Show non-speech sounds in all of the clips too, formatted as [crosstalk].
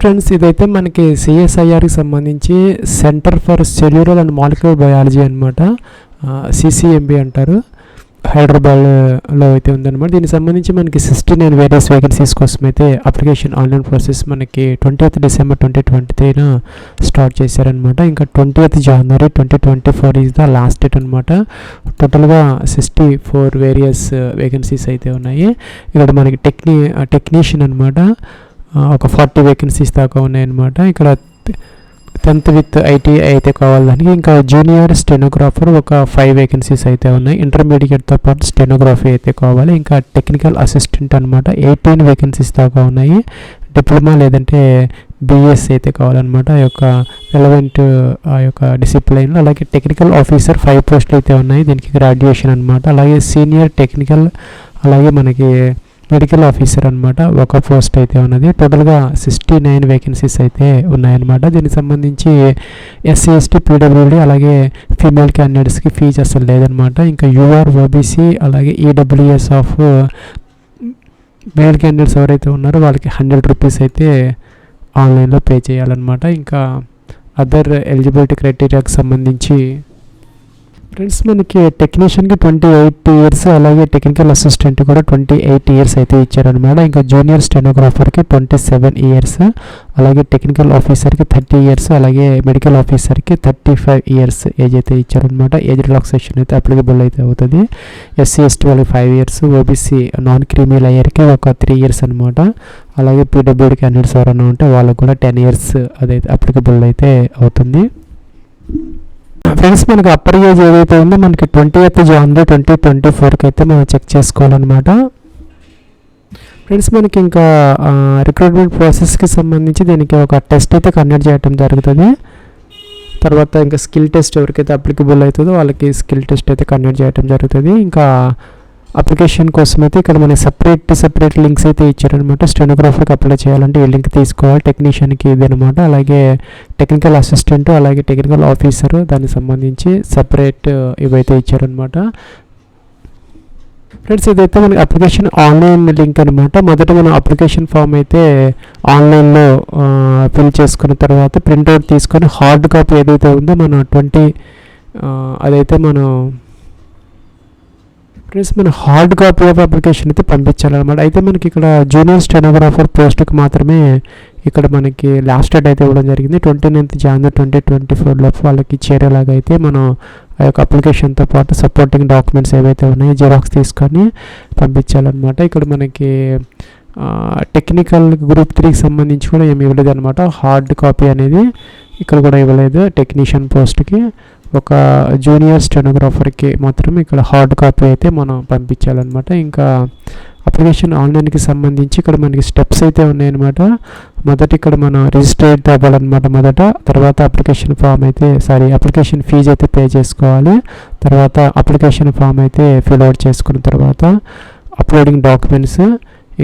Friends ఇదైతే మనకి సిఎస్ఐఆర్కి సంబంధించి centre for cellular and molecular biology అనమాట సిసిఎంబి అంటారు. హైదరాబాద్లో అయితే ఉందన్నమాట. దీనికి సంబంధించి మనకి సిక్స్టీ నైన్ వేరియస్ వేకెన్సీస్ కోసం అయితే అప్లికేషన్ ఆన్లైన్ ప్రాసెస్ మనకి twenty December twenty twenty త్రీన start చేశారనమాట ఇంకా twenty January twenty twenty four is the last date అనమాట టోటల్గా సిక్స్టీ ఫోర్ వేరియస్ వేకెన్సీస్ అయితే ఉన్నాయి. ఇక్కడ మనకి టెక్నీ టెక్నీషియన్ అనమాట ఒక ఫార్టీ వేకెన్సీస్ దాకా ఉన్నాయన్నమాట. ఇక్కడ టెన్త్ విత్ ఐటీ అయితే కావాలి దానికి. ఇంకా జూనియర్ స్టెనోగ్రాఫర్ ఒక ఫైవ్ వేకెన్సీస్ అయితే ఉన్నాయి. ఇంటర్మీడియట్తో పాటు స్టెనోగ్రఫీ అయితే కావాలి. ఇంకా టెక్నికల్ అసిస్టెంట్ అనమాట ఎయిటీన్ వేకెన్సీస్ దాకా ఉన్నాయి. డిప్లొమా లేదంటే బిఎస్ అయితే కావాలన్నమాట. ఆ యొక్క రెలవెంట్ ఆ యొక్క డిసిప్లైన్లో అలాగే టెక్నికల్ ఆఫీసర్ ఫైవ్ పోస్టులు అయితే ఉన్నాయి. దీనికి గ్రాడ్యుయేషన్ అనమాట అలాగే సీనియర్ టెక్నికల్ అలాగే మనకి మెడికల్ ఆఫీసర్ అనమాట ఒక పోస్ట్ అయితే ఉన్నది. టోటల్గా సిక్స్టీ నైన్ వేకెన్సీస్ అయితే ఉన్నాయన్నమాట. దీనికి సంబంధించి ఎస్సీ ఎస్టీ పీడబ్ల్యూడి అలాగే ఫీమేల్ క్యాండిడేట్స్కి ఫీజు అసలు లేదనమాట ఇంకా యూఆర్ ఓబీసీ అలాగే ఈడబ్ల్యూఎస్ ఆఫ్ మేల్ క్యాండిడేట్స్ ఎవరైతే ఉన్నారో వాళ్ళకి హండ్రెడ్ రూపీస్ అయితే ఆన్లైన్లో పే చేయాలన్నమాట. ఇంకా అదర్ ఎలిజిబిలిటీ క్రైటీరియాకి సంబంధించి ఫ్రెండ్స్ మనకి టెక్నీషియన్కి ట్వంటీ ఎయిట్ ఇయర్స్ అలాగే టెక్నికల్ అసిస్టెంట్ కూడా ట్వంటీ ఎయిట్ ఇయర్స్ అయితే ఇచ్చారనమాట ఇంకా జూనియర్ స్టెనోగ్రాఫర్కి ట్వంటీ సెవెన్ ఇయర్స్ అలాగే టెక్నికల్ ఆఫీసర్కి థర్టీ ఇయర్స్ అలాగే మెడికల్ ఆఫీసర్కి థర్టీ ఫైవ్ ఇయర్స్ ఏజ్ అయితే ఇచ్చారనమాట ఏజ్ రిలాక్సేషన్ అయితే అప్లికబుల్ అయితే అవుతుంది. ఎస్సీ ఎస్టీ వాళ్ళకి five years OBC non creamy లేయర్కి ఒక త్రీ ఇయర్స్ అనమాట అలాగే పీడబ్ల్యూడి క్యాండిడేట్స్ ఎవరైనా ఉంటే వాళ్ళకు కూడా టెన్ ఇయర్స్ అదైతే అప్లికబుల్ అయితే అవుతుంది. ఫ్రెండ్స్ మనకి అప్పర్ ఏజ్ ఏదైతే ఉందో మనకి ట్వంటీ ఎయిత్ జనవరి ట్వంటీ ట్వంటీ ఫోర్కి అయితే మనం చెక్ చేసుకోవాలన్నమాట. ఫ్రెండ్స్ మనకి ఇంకా రిక్రూట్మెంట్ ప్రాసెస్కి సంబంధించి దీనికి ఒక టెస్ట్ అయితే కండక్ట్ చేయడం జరుగుతుంది. తర్వాత ఇంకా స్కిల్ టెస్ట్ ఎవరికైతే అప్లికబుల్ అవుతుందో వాళ్ళకి స్కిల్ టెస్ట్ అయితే కండక్ట్ చేయడం జరుగుతుంది. ఇంకా అప్లికేషన్ కోసం అయితే ఇక్కడ మనకి సపరేట్ సపరేట్ లింక్స్ అయితే ఇచ్చారనమాట స్టెనోగ్రాఫర్కి అప్లై చేయాలంటే ఈ లింక్ తీసుకోవాలి. టెక్నీషియన్కి ఇది అనమాట అలాగే టెక్నికల్ అసిస్టెంట్ అలాగే టెక్నికల్ ఆఫీసర్ దానికి సంబంధించి సపరేట్ uh, ఇవైతే ఇచ్చారనమాట ఫ్రెండ్స్ ఇదైతే మనకి అప్లికేషన్ ఆన్లైన్ లింక్ అనమాట మొదట మనం అప్లికేషన్ ఫామ్ అయితే ఆన్లైన్లో ఫిల్ uh, చేసుకున్న తర్వాత ప్రింట్అవుట్ తీసుకొని హార్డ్ కాపీ ఏదైతే ఉందో మనం ట్వంటీ uh, అదైతే మనం ఫ్రెండ్స్ మన హార్డ్ కాపీ ఆఫ్ అప్లికేషన్ అయితే పంపించాలన్నమాట. అయితే మనకి ఇక్కడ జూనియర్ స్టెనోగ్రాఫర్ పోస్ట్కి మాత్రమే ఇక్కడ మనకి లాస్ట్ డేట్ అయితే ఇవ్వడం జరిగింది. Twenty ninth January twenty twenty ఫోర్లో వాళ్ళకి చేరేలాగా అయితే మనం ఆ యొక్క అప్లికేషన్తో పాటు సపోర్టింగ్ డాక్యుమెంట్స్ ఏవైతే ఉన్నాయో జిరాక్స్ తీసుకొని పంపించాలన్నమాట. ఇక్కడ మనకి టెక్నికల్ గ్రూప్ త్రీకి సంబంధించి కూడా ఏమి ఇవ్వలేదు అనమాట హార్డ్ కాపీ అనేది ఇక్కడ కూడా ఇవ్వలేదు టెక్నీషియన్ పోస్ట్కి ఒక జూనియర్ స్టెనోగ్రాఫర్కి మాత్రం ఇక్కడ హార్డ్ కాపీ అయితే మనం పంపించాలన్నమాట. ఇంకా అప్లికేషన్ ఆన్లైన్కి సంబంధించి ఇక్కడ మనకి స్టెప్స్ అయితే ఉన్నాయన్నమాట. మొదట ఇక్కడ మనం రిజిస్టర్ అయితే అవ్వాలన్నమాట మొదట. తర్వాత అప్లికేషన్ ఫామ్ అయితే సారీ అప్లికేషన్ ఫీజు అయితే పే చేసుకోవాలి. తర్వాత అప్లికేషన్ ఫామ్ అయితే ఫిల్ అవుట్ చేసుకున్న తర్వాత అప్లోడింగ్ డాక్యుమెంట్స్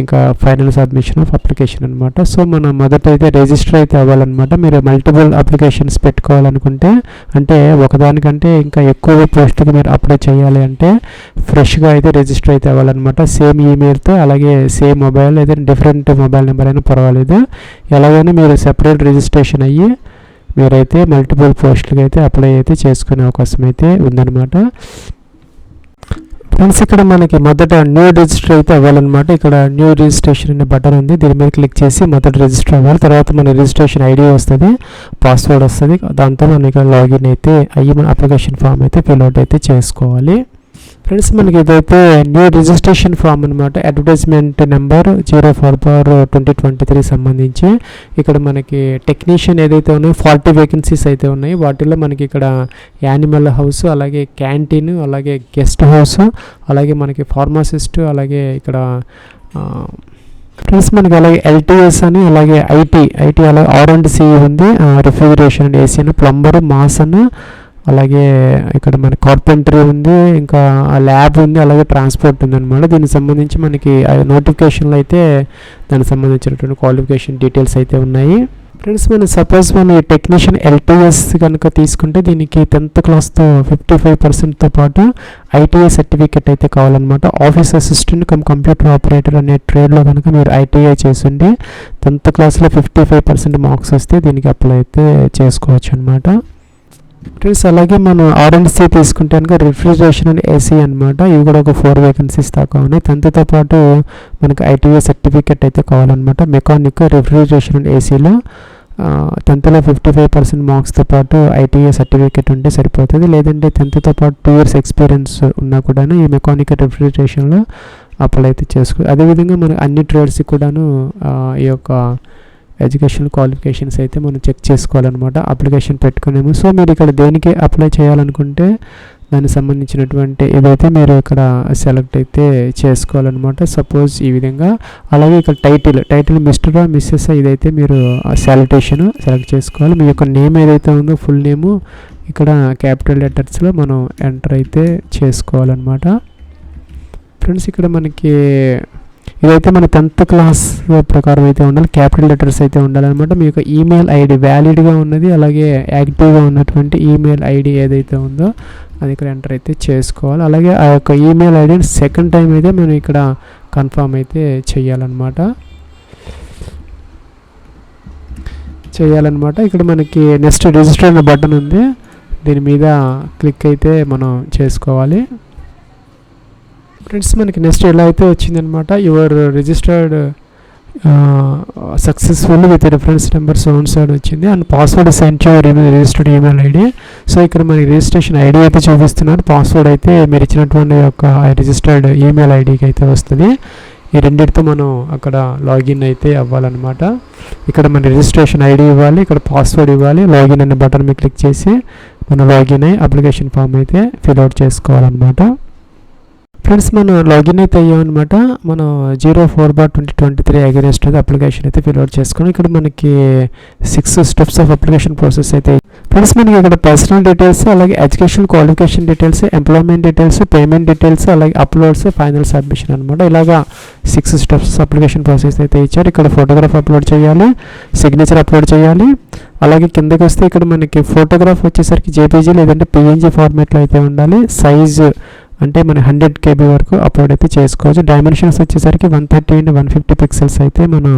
ఇంకా ఫైనల్ సబ్మిషన్ ఆఫ్ అప్లికేషన్ అనమాట సో మనం మొదట అయితే రిజిస్టర్ అయితే అవ్వాలన్నమాట. మీరు మల్టిపుల్ అప్లికేషన్స్ పెట్టుకోవాలనుకుంటే అంటే ఒకదానికంటే ఇంకా ఎక్కువ పోస్ట్కి మీరు అప్లై చేయాలి అంటే ఫ్రెష్గా అయితే రిజిస్టర్ అయితే అవ్వాలన్నమాట. సేమ్ ఈమెయిల్తో అలాగే సేమ్ మొబైల్ అయితే డిఫరెంట్ మొబైల్ నెంబర్ అయినా పర్వాలేదు. ఎలాగైనా మీరు సెపరేట్ రిజిస్ట్రేషన్ అయ్యి మీరైతే మల్టిపుల్ పోస్టులకి అయితే అప్లై అయితే చేసుకునే అవకాశం అయితే ఉందన్నమాట. ఫ్రెండ్స్ ఇక్కడ మనకి మొదట న్యూ రిజిస్టర్ అయితే అవ్వాలన్నమాట. ఇక్కడ న్యూ రిజిస్ట్రేషన్ అనే బటన్ ఉంది. దీని మీద క్లిక్ చేసి మొదట రిజిస్టర్ అవ్వాలి. తర్వాత మన రిజిస్ట్రేషన్ ఐడి వస్తుంది పాస్వర్డ్ వస్తుంది. దాంతో మనం ఇక్కడ లాగిన్ అయితే అయ్యి మన అప్లికేషన్ ఫామ్ అయితే ఫిల్అవుట్ అయితే చేసుకోవాలి. ఫ్రెండ్స్ మనకి ఇదైతే న్యూ రిజిస్ట్రేషన్ ఫామ్ అనమాట advertisement number zero four four twenty twenty three సంబంధించి ఇక్కడ మనకి టెక్నీషియన్ ఏదైతే ఉన్నాయో ఫార్టీ వేకెన్సీస్ అయితే ఉన్నాయి. వాటిల్లో మనకి ఇక్కడ యానిమల్ హౌస్ అలాగే క్యాంటీన్ అలాగే గెస్ట్ హౌస్ అలాగే మనకి ఫార్మాసిస్ట్ అలాగే ఇక్కడ ఫ్రెండ్స్ మనకి అలాగే ఎల్టీఎస్ అని అలాగే ఐటీ ఐటీ అలాగే ఆర్ అండ్ సి ఉంది. రిఫ్రిజిరేషన్ అండ్ ఏసీ అని ప్లంబర్ మాస్ అని అలాగే ఇక్కడ మన కార్పెంటరీ ఉంది ఇంకా ల్యాబ్ ఉంది అలాగే ట్రాన్స్పోర్ట్ ఉంది అనమాట దీనికి సంబంధించి మనకి నోటిఫికేషన్లు అయితే దానికి సంబంధించినటువంటి క్వాలిఫికేషన్ డీటెయిల్స్ అయితే ఉన్నాయి. ఫ్రెండ్స్ మనం సపోజ్ మనం టెక్నీషియన్ ఎల్టీఎస్ కనుక తీసుకుంటే దీనికి టెన్త్ క్లాస్తో ఫిఫ్టీ ఫైవ్ పర్సెంట్తో పాటు ఐటీఐ సర్టిఫికేట్ అయితే కావాలన్నమాట. Office assistant cum computer operator అనే ట్రేడ్లో కనుక మీరు ఐటీఐ చేసిండి టెన్త్ క్లాస్లో ఫిఫ్టీ ఫైవ్ పర్సెంట్ మార్క్స్ వస్తే దీనికి అప్లై అయితే చేసుకోవచ్చు అనమాట ఫ్రెండ్స్ అలాగే మనం ఆర్ఎండ్సీ తీసుకుంటే కనుక రిఫ్రిజరేషన్ అండ్ ఏసీ అనమాట ఇవి కూడా ఒక ఫోర్ వేకెన్సీస్ దాకా ఉన్నాయి. టెన్త్తో పాటు మనకు ఐటీఏ సర్టిఫికేట్ అయితే కావాలన్నమాట. మెకానిక్ రిఫ్రిజరేషన్ అండ్ ఏసీలో టెన్త్లో ఫిఫ్టీ ఫైవ్ పర్సెంట్ మార్క్స్తో పాటు ఐటీఏ సర్టిఫికేట్ ఉంటే సరిపోతుంది. లేదంటే టెన్త్తో పాటు టూ ఇయర్స్ ఎక్స్పీరియన్స్ ఉన్నా కూడాను ఈ మెకానికల్ రిఫ్రిజరేషన్లో అప్లై అయితే చేసుకో అదేవిధంగా మనకు అన్ని ట్రేడ్స్కి కూడాను ఈ యొక్క ఎడ్యుకేషన్ క్వాలిఫికేషన్స్ అయితే మనం చెక్ చేసుకోవాలన్నమాట అప్లికేషన్ పెట్టుకునేము. సో మీరు ఇక్కడ దేనికి అప్లై చేయాలనుకుంటే దానికి సంబంధించినటువంటి ఇదైతే మీరు ఇక్కడ సెలెక్ట్ అయితే చేసుకోవాలన్నమాట. సపోజ్ ఈ విధంగా అలాగే ఇక్కడ టైటిల్ టైటిల్ మిస్టర్ మిస్సెస్ ఇదైతే మీరు శాలిటేషన్ సెలెక్ట్ చేసుకోవాలి. మీ యొక్క నేమ్ ఏదైతే ఉందో ఫుల్ నేము ఇక్కడ క్యాపిటల్ లెటర్స్లో మనం ఎంటర్ అయితే చేసుకోవాలన్నమాట. ఫ్రెండ్స్ ఇక్కడ మనకి ఇదైతే మన టెన్త్ క్లాస్ ప్రకారం అయితే ఉండాలి. క్యాపిటల్ లెటర్స్ అయితే ఉండాలన్నమాట. మీ యొక్క ఈమెయిల్ ఐడి వ్యాలిడ్గా ఉన్నది. అలాగే యాక్టివ్గా ఉన్నటువంటి ఈమెయిల్ ఐడి ఏదైతే ఉందో అది ఇక్కడ ఎంటర్ అయితే చేసుకోవాలి. అలాగే ఆ యొక్క ఈమెయిల్ ఐడిని సెకండ్ టైం అయితే మనం ఇక్కడ కన్ఫర్మ్ అయితే చేయాలన్నమాట చేయాలన్నమాట ఇక్కడ మనకి నెక్స్ట్ రిజిస్టర్ అనే బటన్ ఉంది. దీని మీద క్లిక్ అయితే మనం చేసుకోవాలి. ఫ్రెండ్స్ మనకి నెక్స్ట్ ఎలా అయితే వచ్చిందనమాట your registered successful with reference number sons అని వచ్చింది. And password send your registered email ID so ఇక్కడ మనకి రిజిస్ట్రేషన్ ఐడి అయితే చూపిస్తున్నారు. పాస్వర్డ్ అయితే మీరు ఇచ్చినటువంటి యొక్క రిజిస్టర్డ్ ఈమెయిల్ ఐడికి అయితే వస్తుంది. ఈ రెండింటితో మనం అక్కడ లాగిన్ అయితే అవ్వాలన్నమాట. ఇక్కడ మన రిజిస్ట్రేషన్ ఐడి ఇవ్వాలి ఇక్కడ పాస్వర్డ్ ఇవ్వాలి. లాగిన్ అనే బటన్ మీద క్లిక్ చేసి మనం లాగిన్ అయ్యి అప్లికేషన్ ఫామ్ అయితే ఫిల్అవుట్ చేసుకోవాలన్నమాట. ఫ్రెండ్స్ మనం లాగిన్ అయితే అయ్యామన్నమాట. మనం zero four bar twenty twenty three against అయితే అప్లికేషన్ అయితే ఫిల్అవుట్ చేసుకుని ఇక్కడ మనకి six steps of application process అయితే ఫ్రెండ్స్ మనకి ఇక్కడ పర్సనల్ డీటెయిల్స్ అలాగే education qualification details employment details payment details అలాగే అప్లోడ్స్ ఫైనల్ సబ్మిషన్ అనమాట ఇలాగా సిక్స్ స్టెప్స్ అప్లికేషన్ ప్రాసెస్ అయితే ఇచ్చారు. ఇక్కడ ఫోటోగ్రాఫ్ అప్లోడ్ చేయాలి సిగ్నేచర్ అప్లోడ్ చేయాలి. అలాగే కిందకి వస్తే ఇక్కడ మనకి ఫోటోగ్రాఫ్ వచ్చేసరికి జేపీజీ లేదంటే పిఎన్జీ ఫార్మాట్లో అయితే ఉండాలి. సైజు అంటే మన హండ్రెడ్ కేబీ వరకు అప్లోడ్ అయితే చేసుకోవచ్చు. డైమెన్షన్స్ వచ్చేసరికి one thirty and one fifty pixels అయితే మనం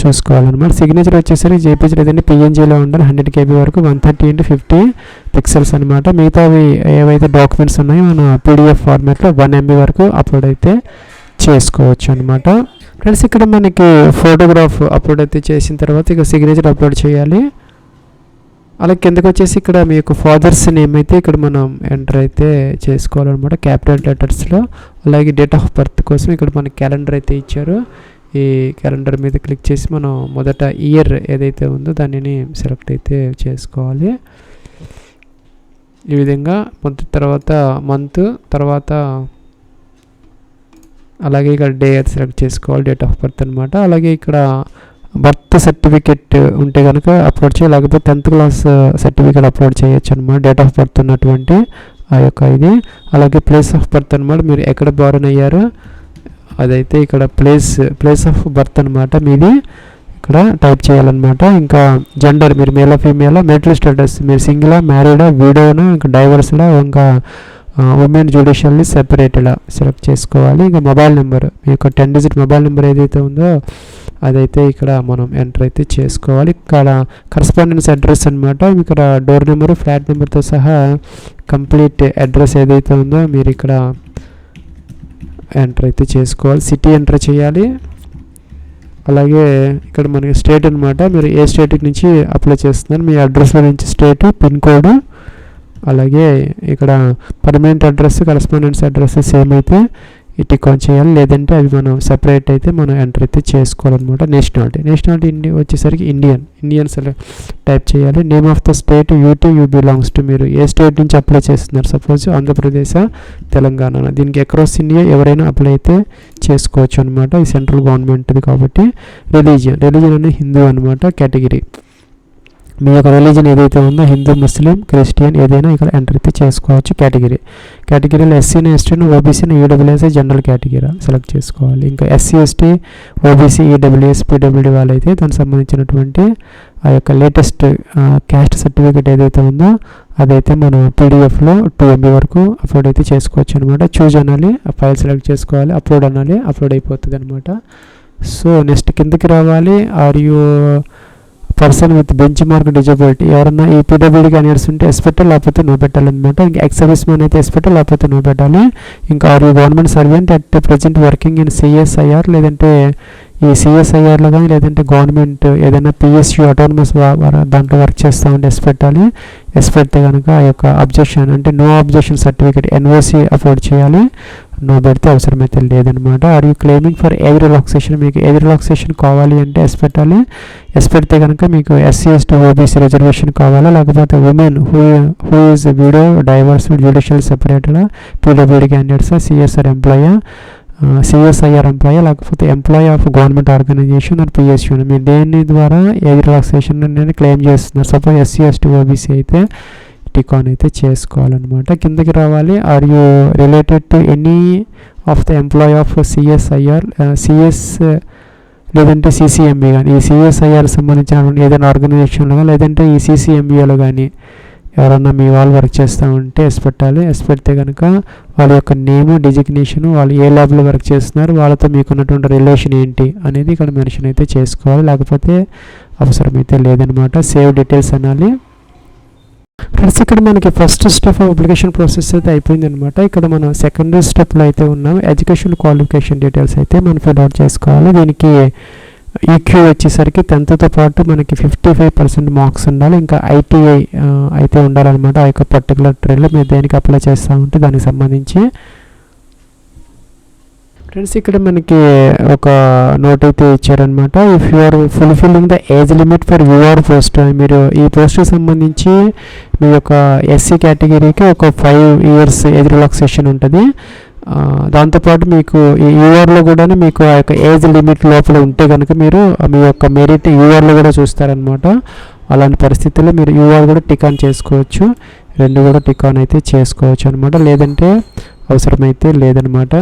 చూసుకోవాలన్నమాట. సిగ్నేచర్ వచ్చేసరికి జేపీజీ లేదంటే పిఎన్జీలో ఉండాలి. హండ్రెడ్ కేబీ వరకు one thirty and fifty pixels అనమాట మిగతావి ఏవైతే డాక్యుమెంట్స్ ఉన్నాయో మన పీడిఎఫ్ ఫార్మాట్లో వన్ ఎంబీ వరకు అప్లోడ్ అయితే చేసుకోవచ్చు అనమాట ఫ్రెండ్స్ ఇక్కడ మనకి ఫోటోగ్రాఫ్ అప్లోడ్ అయితే చేసిన తర్వాత ఇక సిగ్నేచర్ అప్లోడ్ చేయాలి. అలా కిందకి వచ్చేసి ఇక్కడ మీ యొక్క ఫాదర్స్ నేమ్ అయితే ఇక్కడ మనం ఎంటర్ అయితే చేసుకోవాలన్నమాట క్యాపిటల్ లెటర్స్లో అలాగే డేట్ ఆఫ్ బర్త్ కోసం ఇక్కడ మనకి క్యాలెండర్ అయితే ఇచ్చారు. ఈ క్యాలెండర్ మీద క్లిక్ చేసి మనం మొదట ఇయర్ ఏదైతే ఉందో దానిని సెలెక్ట్ అయితే చేసుకోవాలి. ఈ విధంగా మంత్ తర్వాత మంత్ తర్వాత అలాగే ఇక్కడ డే సెలెక్ట్ చేసుకోవాలి డేట్ ఆఫ్ బర్త్ అనమాట అలాగే ఇక్కడ బర్త్ సర్టిఫికెట్ ఉంటే కనుక అప్లోడ్ చేయాలి లేకపోతే టెన్త్ క్లాస్ సర్టిఫికేట్ అప్లోడ్ చేయొచ్చు అనమాట డేట్ ఆఫ్ బర్త్ ఉన్నటువంటి ఆ యొక్క ఇది. అలాగే ప్లేస్ ఆఫ్ బర్త్ అనమాట మీరు ఎక్కడ బోర్న్ అయ్యారో అదైతే ఇక్కడ ప్లేస్ ప్లేస్ ఆఫ్ బర్త్ అనమాట మీది. ఇక్కడ టైప్ చేయాలన్నమాట. ఇంకా జెండర్ మీరు మేలా ఫీమేలా మెరిటల్ స్టేటస్ మీరు సింగిలా మ్యారీడా వీడోనా ఇంకా డైవర్స్డా ఇంకా ఉమెన్ జ్యుడిషియల్ని సెపరేటెడా సెలెక్ట్ చేసుకోవాలి. ఇంకా మొబైల్ నెంబర్ మీ యొక్క టెన్ డిజిట్ మొబైల్ నెంబర్ ఏదైతే ఉందో అదైతే ఇక్కడ మనం ఎంటర్ అయితే చేసుకోవాలి. ఇక్కడ కరస్పాండెన్స్ అడ్రస్ అనమాట ఇక్కడ డోర్ నెంబరు ఫ్లాట్ నెంబర్తో సహా కంప్లీట్ అడ్రస్ ఏదైతే ఉందో మీరు ఇక్కడ ఎంటర్ అయితే చేసుకోవాలి. సిటీ ఎంటర్ చేయాలి. అలాగే ఇక్కడ మనకి స్టేట్ అనమాట మీరు ఏ స్టేట్ నుంచి అప్లై చేస్తున్నారు మీ అడ్రస్లో నుంచి స్టేట్ పిన్ కోడ్ అలాగే ఇక్కడ permanent address correspondence address same అయితే టిక్ ఆన్ చేయాలి. లేదంటే అవి మనం సెపరేట్ అయితే మనం ఎంటర్ అయితే చేసుకోవాలన్నమాట. నేషనాలిటీ నేషనాలిటీ ఇండియా వచ్చేసరికి ఇండియన్ ఇండియన్ టైప్ చేయాలి. Name of the state UT you belongs to మీరు. ఏ స్టేట్ నుంచి అప్లై చేస్తున్నారు? సపోజ్ ఆంధ్రప్రదేశ్ తెలంగాణ దీనికి అక్రాస్ ఇండియా ఎవరైనా అప్లై అయితే చేసుకోవచ్చు అనమాట ఈ సెంట్రల్ గవర్నమెంట్ది కాబట్టి. రిలీజియన్ రిలీజియన్ అనేది హిందూ అనమాట కేటగిరీ మీ యొక్క రిలీజన్ ఏదైతే ఉందో హిందూ ముస్లిం క్రిస్టియన్ ఏదైనా ఇక్కడ ఎంటర్ అయితే చేసుకోవచ్చు కేటగిరీ కేటగిరీలో ఎస్సీని ఎస్టీని ఓబీసీని ఈడబ్ల్యూఎస్ జనరల్ కేటగిరీ సెలెక్ట్ చేసుకోవాలి. ఇంకా SC ST OBC EWS PWD వాళ్ళైతే దానికి సంబంధించినటువంటి ఆ యొక్క లేటెస్ట్ క్యాస్ట్ సర్టిఫికేట్ ఏదైతే ఉందో అదైతే మనం పీడిఎఫ్లో టూ ఎంబీ వరకు అప్లోడ్ అయితే చేసుకోవచ్చు అనమాట చూజ్ అనాలి ఆ ఫైల్ సెలెక్ట్ చేసుకోవాలి అప్లోడ్ అనాలి అప్లోడ్ అయిపోతుంది అనమాట సో నెక్స్ట్ కిందకి రావాలి. Are you person with benchmark disability ఎవరన్నా ఈ పీడబ్ల్యూడీ క్యాండిడేట్స్ ఉంటే ఎస్ లేకపోతే నో పెట్టాలన్నమాట. ఇంకా ఎక్స్ సర్వీస్ మ్యాన్ అయితే ఎస్పెక్ట్ లేకపోతే నో పెట్టాలి. ఇంకా are you government servant at present working in CSIR లేదంటే ఈ సిఎస్ఐఆర్లో కానీ లేదంటే గవర్నమెంట్ ఏదైనా పిఎస్యూ అటోనమస్ దాంట్లో వర్క్ చేస్తూ ఉంటే ఎస్ పెట్టాలి. ఎస్ పెడితే కనుక ఆ యొక్క అబ్జెక్షన్ అంటే no objection certificate NOC upload చేయాలి. నో పెడితే అవసరమైతే లేదనమాట. Are you claiming for age relaxation మీకు ఏజ్ రిలాక్సేషన్ కావాలి అంటే ఎస్ పెట్టాలి. ఎస్ పెడితే కనుక మీకు ఎస్సీ ఎస్టీ ఓబీసీ రిజర్వేషన్ కావాలా? లేకపోతే women who who is widow divorce judicial separated PWD candidates CSR employee CSIR employee లేకపోతే employee of government organization or PSU మీరు దేని ద్వారా ఏజ్ రిలాక్సేషన్ అనేది క్లెయిమ్ చేస్తున్నారు? సపోజ్ ఎస్సీ ఎస్టీ ఓబీసీ అయితే tick on అయితే చేసుకోవాలన్నమాట. కిందకి రావాలి. Are you related to any of the employ of CSIR CS లేదంటే సిసిఎంఈ కానీ ఈ సిఎస్ఐఆర్ సంబంధించిన ఏదైనా ఆర్గనైజేషన్లో కానీ లేదంటే ఈ సిసిఎంఈలో కానీ ఎవరన్నా మీ వాళ్ళు వర్క్ చేస్తూ ఉంటే ఎస్ పెట్టాలి. ఎస్ పెడితే కనుక వాళ్ళ యొక్క నేము డిజిగ్నేషన్ వాళ్ళు ఏ ల్యాబ్లో వర్క్ చేస్తున్నారు వాళ్ళతో మీకున్నటువంటి రిలేషన్ ఏంటి అనేది ఇక్కడ మెన్షన్ అయితే చేసుకోవాలి. లేకపోతే అవసరమైతే లేదనమాట సేవ్ డీటెయిల్స్ అనాలి. ఫ్రెండ్స్ ఇక్కడ మనకి first step of application process అయితే అయిపోయింది అనమాట ఇక్కడ మనం సెకండరీ స్టెప్లో అయితే ఉన్నాం. ఎడ్యుకేషన్ క్వాలిఫికేషన్ డీటెయిల్స్ అయితే మనం ఫిల్ అవుట్ చేసుకోవాలి. దీనికి ఈక్యూ వచ్చేసరికి టెన్త్తో పాటు మనకి ఫిఫ్టీ ఫైవ్ పర్సెంట్ మార్క్స్ ఉండాలి. ఇంకా ఐటీఐ అయితే ఉండాలన్నమాట. ఆ యొక్క పర్టికులర్ ట్రైన్లో మీరు దేనికి అప్లై చేస్తూ ఉంటే దానికి సంబంధించి ఫ్రెండ్స్ ఇక్కడ మనకి ఒక నోట్ అయితే ఇచ్చారనమాట if you are fulfilling the age limit for your post మీరు ఈ పోస్ట్కి సంబంధించి మీ యొక్క ఎస్సీ కేటగిరీకి ఒక ఫైవ్ ఇయర్స్ ఏజ్ రిలాక్సేషన్ ఉంటుంది. దాంతోపాటు మీకు ఈ యూఆర్లో కూడా మీకు ఆ యొక్క ఏజ్ లిమిట్ లోపల ఉంటే కనుక మీరు మీ యొక్క మెరిట్ యూఆర్లో కూడా చూస్తారనమాట అలాంటి పరిస్థితుల్లో మీరు యూఆర్ కూడా టికాన్ చేసుకోవచ్చు. రెండు కూడా టికాన్ అయితే చేసుకోవచ్చు అనమాట లేదంటే అవసరమైతే లేదనమాట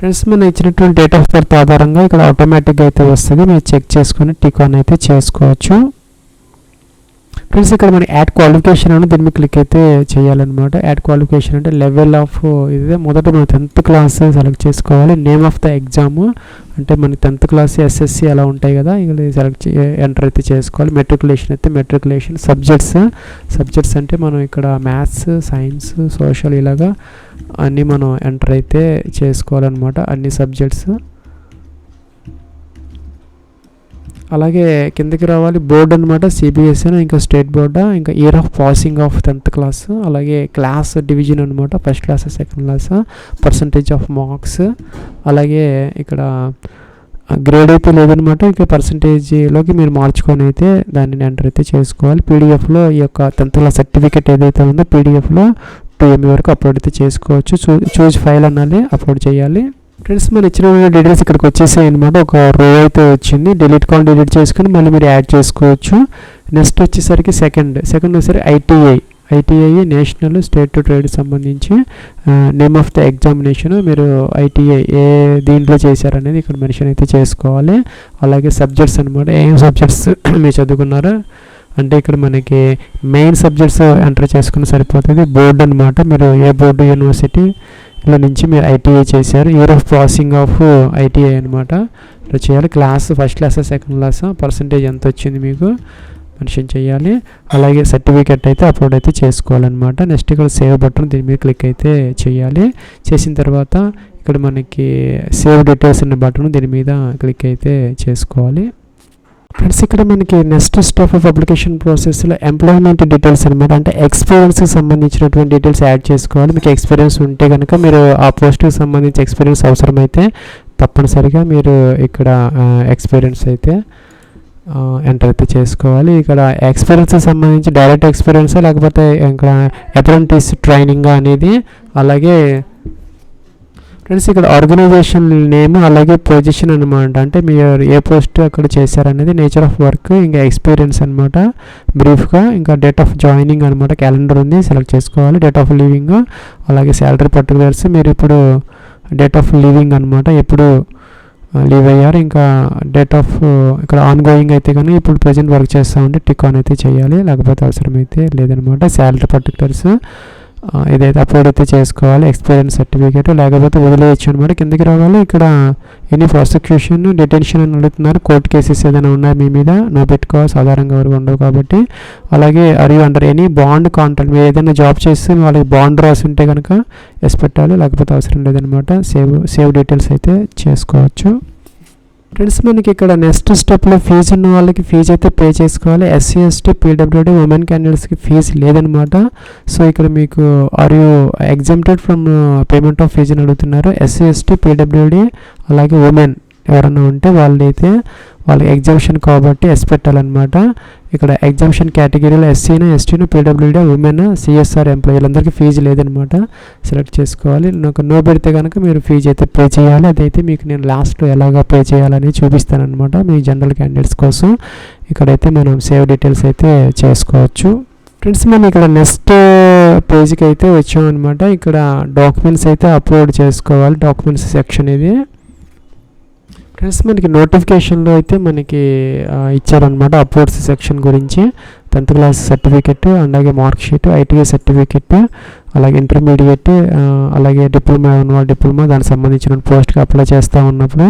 ఫ్రెండ్స్ మనం ఇచ్చినటువంటి డేట్ ఆఫ్ బర్త్ ఆధారంగా ఇక్కడ ఆటోమేటిక్గా అయితే వస్తుంది. మీరు చెక్ చేసుకొని టికాన్ అయితే చేసుకోవచ్చు. ఫ్రెండ్స్ ఇక్కడ మనకి యాడ్ క్వాలిఫికేషన్ అని దీని మీద క్లిక్ అయితే చేయాలన్నమాట. యాడ్ క్వాలిఫికేషన్ అంటే లెవెల్ ఆఫ్ ఇదే మొదట మనం టెన్త్ క్లాస్ సెలెక్ట్ చేసుకోవాలి. నేమ్ ఆఫ్ ద ఎగ్జామ్ అంటే మన టెన్త్ క్లాస్ ఎస్ఎస్సి అలా ఉంటాయి కదా ఇది సెలెక్ట్ ఎంటర్ అయితే చేసుకోవాలి. మెట్రికులేషన్ అయితే మెట్రికులేషన్ సబ్జెక్ట్స్ సబ్జెక్ట్స్ అంటే మనం ఇక్కడ మ్యాథ్స్ సైన్స్ సోషల్ ఇలాగా అన్నీ మనం ఎంటర్ అయితే చేసుకోవాలన్నమాట. అన్ని సబ్జెక్ట్స్ అలాగే కిందకి రావాలి బోర్డు అనమాట సిబిఎస్ఈ ఇంకా స్టేట్ బోర్డా ఇంకా year of passing of tenth class అలాగే క్లాస్ డివిజన్ అనమాట first class second class percentage of marks అలాగే ఇక్కడ గ్రేడ్ అయితే లేదనమాట ఇంకా పర్సంటేజ్లోకి మీరు మార్చుకొని అయితే దాన్ని ఎంటర్ అయితే చేసుకోవాలి. పీడిఎఫ్లో ఈ యొక్క టెన్త్ క్లాస్ సర్టిఫికేట్ ఏదైతే ఉందో పీడిఎఫ్లో టూ ఎంబీ వరకు అప్లోడ్ అయితే చేసుకోవచ్చు. చూ చూజ్ ఫైల్ అనాలి అప్లోడ్ చేయాలి. ఫ్రెండ్స్ మన ఇచ్చిన డీటెయిల్స్ ఇక్కడికి వచ్చేసాయి అనమాట ఒక రో అయితే వచ్చింది. డిలీట్ కాల్ డిలీట్ చేసుకుని మళ్ళీ మీరు యాడ్ చేసుకోవచ్చు. నెక్స్ట్ వచ్చేసరికి సెకండ్ సెకండ్ వచ్చేసరికి ITI ITI national state to trade సంబంధించి నేమ్ ఆఫ్ ద ఎగ్జామినేషన్ మీరు ఐటీఐ ఏ దీంట్లో చేశారనేది ఇక్కడ మెన్షన్ అయితే చేసుకోవాలి. అలాగే సబ్జెక్ట్స్ అనమాట ఏం సబ్జెక్ట్స్ [coughs] మీరు చదువుకున్నారో? అంటే ఇక్కడ మనకి మెయిన్ సబ్జెక్ట్స్ ఎంటర్ చేసుకుని సరిపోతుంది. బోర్డు అనమాట మీరు ఏ బోర్డు యూనివర్సిటీ ఇలా నుంచి మీరు ఐటీఐ చేశారు. Year of passing of ITI అనమాట ఇలా చేయాలి. Class first class second class percentage ఎంత వచ్చింది మీకు? మెన్షన్ చేయాలి. అలాగే సర్టిఫికెట్ అయితే అప్లోడ్ అయితే చేసుకోవాలన్నమాట. నెక్స్ట్ ఇక్కడ సేవ్ బటన్ దీని మీద క్లిక్ అయితే చేయాలి. చేసిన తర్వాత ఇక్కడ మనకి సేవ్ డీటెయిల్స్ అనే బటన్ దీని మీద క్లిక్ అయితే చేసుకోవాలి. ఫ్రెండ్స్ ఇక్కడ మనకి నెక్స్ట్ స్టెప్ ఆఫ్ అప్లికేషన్ ప్రాసెస్లో ఎంప్లాయ్మెంట్ డీటెయిల్స్ అనమాట అంటే ఎక్స్పీరియన్స్కి సంబంధించినటువంటి డీటెయిల్స్ యాడ్ చేసుకోవాలి. మీకు ఎక్స్పీరియన్స్ ఉంటే కనుక మీరు ఆ పోస్ట్కి సంబంధించి ఎక్స్పీరియన్స్ అవసరమైతే తప్పనిసరిగా మీరు ఇక్కడ ఎక్స్పీరియన్స్ అయితే ఎంటర్ అయితే చేసుకోవాలి. ఇక్కడ ఎక్స్పీరియన్స్ సంబంధించి డైరెక్ట్ ఎక్స్పీరియన్స్ లేకపోతే ఇక్కడ అప్రెంటిస్ ట్రైనింగ్ అనేది అలాగే ఫ్రెండ్స్ ఇక్కడ ఆర్గనైజేషన్ నేమ్ అలాగే పొజిషన్ అనమాట అంటే మీరు ఏ పోస్ట్ అక్కడ చేశారనేది నేచర్ ఆఫ్ వర్క్ ఇంకా ఎక్స్పీరియన్స్ అనమాట బ్రీఫ్గా ఇంకా డేట్ ఆఫ్ జాయినింగ్ అనమాట క్యాలెండర్ ఉంది సెలెక్ట్ చేసుకోవాలి. డేట్ ఆఫ్ లీవింగ్ అలాగే శాలరీ పర్టికులర్స్ మీరు ఇప్పుడు డేట్ ఆఫ్ లీవింగ్ అనమాట ఎప్పుడు లీవ్ అయ్యారు. ఇంకా డేట్ ఆఫ్ ఇక్కడ ఆన్ గోయింగ్ అయితే కానీ ఇప్పుడు ప్రజెంట్ వర్క్ చేస్తూ ఉంటే టిక్ ఆన్ అయితే చేయాలి. లేకపోతే అవసరమైతే లేదనమాట శాలరీ పర్టికులర్స్ ఇదైతే అప్లోడ్ అయితే చేసుకోవాలి ఎక్స్పీరియన్స్ సర్టిఫికేట్ లేకపోతే వదిలేయచ్చు అనమాట. కిందకి రావాలి ఇక్కడ ఎనీ ప్రాసిక్యూషన్ డిటెన్షన్ అని అడుగుతున్నారు. కోర్టు కేసెస్ ఏదైనా ఉన్నాయి మీ మీద? నో పెట్టుకోవాలి సాధారణంగా ఎవరు ఉండవు కాబట్టి. అలాగే are you under any bond contract మీరు ఏదైనా జాబ్ చేస్తే వాళ్ళకి బాండ్ రాసి ఉంటే కనుక ఎస్ పెట్టాలి లేకపోతే అవసరం లేదనమాట. సేవ్ సేవ్ డీటెయిల్స్ అయితే చేసుకోవచ్చు. ఫ్రెండ్స్ మనకి ఇక్కడ నెక్స్ట్ స్టెప్లో ఫీజు ఉన్న వాళ్ళకి ఫీజు అయితే పే చేసుకోవాలి. ఎస్సీ ఎస్టీ పీడబ్ల్యూడీ ఉమెన్ క్యాండిడేట్స్కి ఫీజు లేదనమాట సో ఇక్కడ మీకు are you exempted from payment of fees అని అడుగుతున్నారు. ఎస్సీ ఎస్టీ పీడబ్ల్యూడీ అలాగే ఉమెన్ ఎవరైనా ఉంటే వాళ్ళైతే వాళ్ళకి ఎగ్జామ్షన్ కాబట్టి ఎస్ పెట్టాలన్నమాట. ఇక్కడ ఎగ్జామ్షన్ కేటగిరీలో ఎస్సీను ఎస్టీను పీడబ్ల్యూడీ ఉమెన్ సిఎస్ఆర్ ఎంప్లాయీలందరికీ ఫీజు లేదనమాట సెలెక్ట్ చేసుకోవాలి. నాకు నో పెడితే కనుక మీరు ఫీజు అయితే పే చేయాలి. అదైతే మీకు నేను లాస్ట్లో ఎలాగా పే చేయాలని చూపిస్తానమాట మీ జనరల్ క్యాండిడేట్స్ కోసం. ఇక్కడైతే మనం సేవ్ డీటెయిల్స్ అయితే చేసుకోవచ్చు. ఫ్రెండ్స్ మనం ఇక్కడ నెక్స్ట్ పేజ్కి అయితే వచ్చామన్నమాట. ఇక్కడ డాక్యుమెంట్స్ అయితే అప్లోడ్ చేసుకోవాలి. డాక్యుమెంట్స్ సెక్షన్ ఇది. ఫ్రెండ్స్ మనకి నోటిఫికేషన్లో అయితే మనకి ఇచ్చారనమాట అప్లోడ్స్ సెక్షన్ గురించి. టెన్త్ క్లాస్ సర్టిఫికెట్ అలాగే మార్క్ షీట్ ఐటీఐ సర్టిఫికెట్ అలాగే ఇంటర్మీడియట్ అలాగే డిప్లొమా ఉన్న డిప్లొమా దానికి సంబంధించిన పోస్ట్కి అప్లై చేస్తూ ఉన్నప్పుడు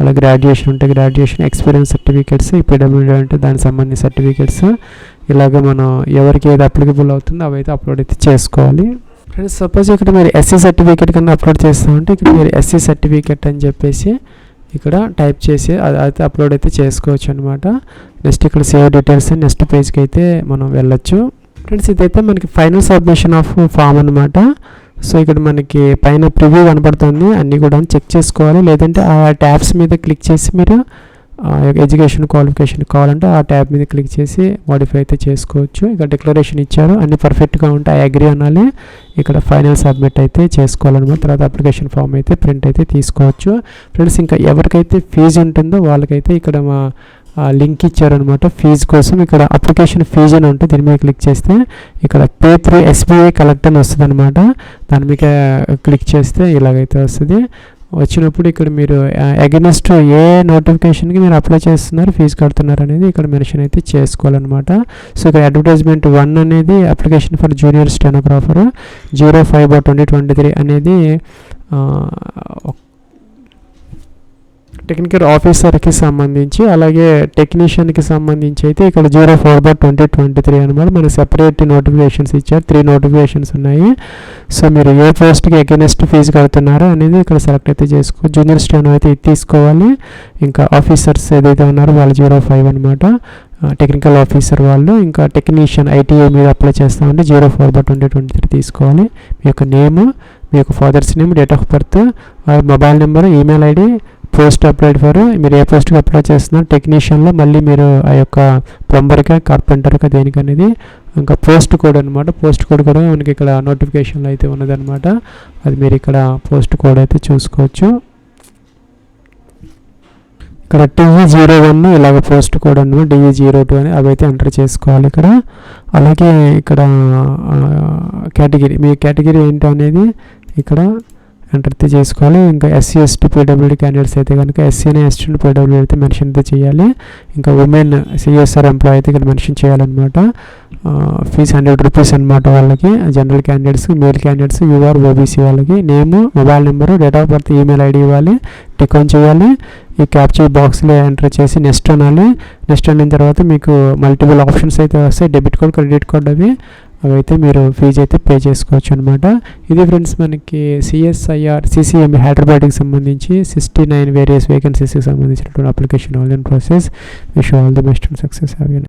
అలాగే గ్రాడ్యుయేషన్ ఉంటే గ్రాడ్యుయేషన్ ఎక్స్పీరియన్స్ సర్టిఫికెట్స్ ఈపీడబ్ల్యూడీ అంటే దానికి సంబంధించిన సర్టిఫికెట్స్ ఇలాగ మనం ఎవరికి ఏది అప్లికబుల్ అవుతుందో అవైతే అప్లోడ్ అయితే చేసుకోవాలి. ఫ్రెండ్స్ సపోజ్ ఇక్కడ మీరు ఎస్సీ సర్టిఫికేట్ కన్నా అప్లోడ్ చేస్తామంటే ఇక్కడ మీరు ఎస్సీ సర్టిఫికేట్ అని చెప్పేసి ఇక్కడ టైప్ చేసి అది అయితే అప్లోడ్ అయితే చేసుకోవచ్చు అనమాట నెక్స్ట్ ఇక్కడ సేవ్ డీటెయిల్స్ నెక్స్ట్ పేజ్కి అయితే మనం వెళ్ళొచ్చు. ఫ్రెండ్స్ ఇదైతే మనకి ఫైనల్ సబ్మిషన్ ఆఫ్ ఫామ్ అనమాట సో ఇక్కడ మనకి పైన ప్రివ్యూ కనపడుతుంది. అన్నీ కూడా చెక్ చేసుకోవాలి. లేదంటే ఆ ట్యాబ్స్ మీద క్లిక్ చేసి మీరు ఎడ్యుకేషన్ క్వాలిఫికేషన్ కావాలంటే ఆ ట్యాబ్ మీద క్లిక్ చేసి మోడిఫై అయితే చేసుకోవచ్చు. ఇక్కడ డిక్లరేషన్ ఇచ్చారు. అన్ని పర్ఫెక్ట్గా ఉంటే ఐ అగ్రి అనాలి. ఇక్కడ ఫైనల్ సబ్మిట్ అయితే చేసుకోవాలన్నమాట. తర్వాత అప్లికేషన్ ఫామ్ అయితే ప్రింట్ అయితే తీసుకోవచ్చు. ఫ్రెండ్స్ ఇంకా ఎవరికైతే ఫీజు ఉంటుందో వాళ్ళకైతే ఇక్కడ మా లింక్ ఇచ్చారనమాట ఫీజు కోసం ఇక్కడ అప్లికేషన్ ఫీజు అని ఉంటే దీని మీద క్లిక్ చేస్తే ఇక్కడ పే త్రూ ఎస్బీఐ కలెక్ట్ అని వస్తుంది అనమాట దాని మీద క్లిక్ చేస్తే ఇలాగైతే వస్తుంది. వచ్చినప్పుడు ఇక్కడ మీరు అగెనెస్ట్ ఏ నోటిఫికేషన్కి మీరు అప్లై చేస్తున్నారు ఫీజు కడుతున్నారు అనేది ఇక్కడ మెన్షన్ అయితే చేసుకోవాలన్నమాట. సో ఇక్కడ అడ్వర్టైజ్మెంట్ వన్ అనేది application for junior stenographer zero five by twenty twenty three అనేది టెక్నికల్ ఆఫీసర్కి సంబంధించి అలాగే టెక్నీషియన్కి సంబంధించి అయితే ఇక్కడ zero four by twenty twenty three అనమాట మనకి సెపరేట్ నోటిఫికేషన్స్ ఇచ్చారు. త్రీ నోటిఫికేషన్స్ ఉన్నాయి. సో మీరు ఏ పోస్ట్కి ఎగెనెస్ట్ ఫీజు కడుతున్నారో అనేది ఇక్కడ సెలెక్ట్ అయితే చేసుకో జూనియర్ స్టెనో అయితే ఇది తీసుకోవాలి. ఇంకా ఆఫీసర్స్ ఏదైతే ఉన్నారో వాళ్ళు జీరో ఫైవ్ అనమాట టెక్నికల్ ఆఫీసర్ వాళ్ళు ఇంకా టెక్నీషియన్ ఐటీఐ మీద అప్లై చేస్తామంటే zero four by twenty twenty three తీసుకోవాలి. మీ యొక్క నేమ్ మీ యొక్క father's name date of birth mobile number email ID post applied for మీరు ఏ పోస్ట్కి అప్లై చేస్తున్నారు టెక్నీషియన్లో మళ్ళీ మీరు ఆ యొక్క ప్లంబర్గా కార్పెంటర్గా దేనికి అనేది ఇంకా పోస్ట్ కోడ్ అనమాట పోస్ట్ కోడ్ కూడా మనకి ఇక్కడ నోటిఫికేషన్లో అయితే ఉన్నదన్నమాట. అది మీరు ఇక్కడ పోస్ట్ కోడ్ అయితే చూసుకోవచ్చు. ఇక్కడ టీవీ జీరో వన్ ఇలాగ పోస్ట్ కోడ్ అనమాట డిఈ జీరో టూ అని అవి అయితే ఎంటర్ చేసుకోవాలి ఇక్కడ. అలాగే ఇక్కడ కేటగిరీ మీ కేటగిరీ ఏంటో అనేది ఇక్కడ ఎంటర్ అయితే చేసుకోవాలి. ఇంకా ఎస్సీ ఎస్టీ పీడబ్ల్యూడీ క్యాండిడేట్స్ అయితే కనుక ఎస్సీని ఎస్టీ పీడబ్ల్యూడీ అయితే మెన్షన్ అయితే చేయాలి. ఇంకా ఉమెన్ సిఎస్ఆర్ ఎంప్లాయీ అయితే ఇక్కడ మెన్షన్ చేయాలన్నమాట. ఫీజ్ హండ్రెడ్ రూపీస్ అనమాట వాళ్ళకి general candidates male candidates UR OBC వాళ్ళకి. Name mobile number date of birth email ID ఇవ్వాలి. టిక్ ఆన్ చేయాలి. ఈ క్యాప్చర్ బాక్స్లో ఎంటర్ చేసి నెక్స్ట్ అనాలి. నెక్స్ట్ అనిన తర్వాత మీకు మల్టిపుల్ ఆప్షన్స్ అయితే వస్తాయి. డెబిట్ కార్డ్ క్రెడిట్ కార్డ్ అవి. అవైతే మీరు ఫీజు అయితే పే చేసుకోవచ్చు అనమాట ఇది ఫ్రెండ్స్ మనకి సిఎస్ఐఆర్ సిసిఎంబి హైదరాబాద్కి సంబంధించి సిక్స్టీ నైన్ వేరియస్ వేకెన్సీస్కి సంబంధించినటువంటి application online process wish all the best and success have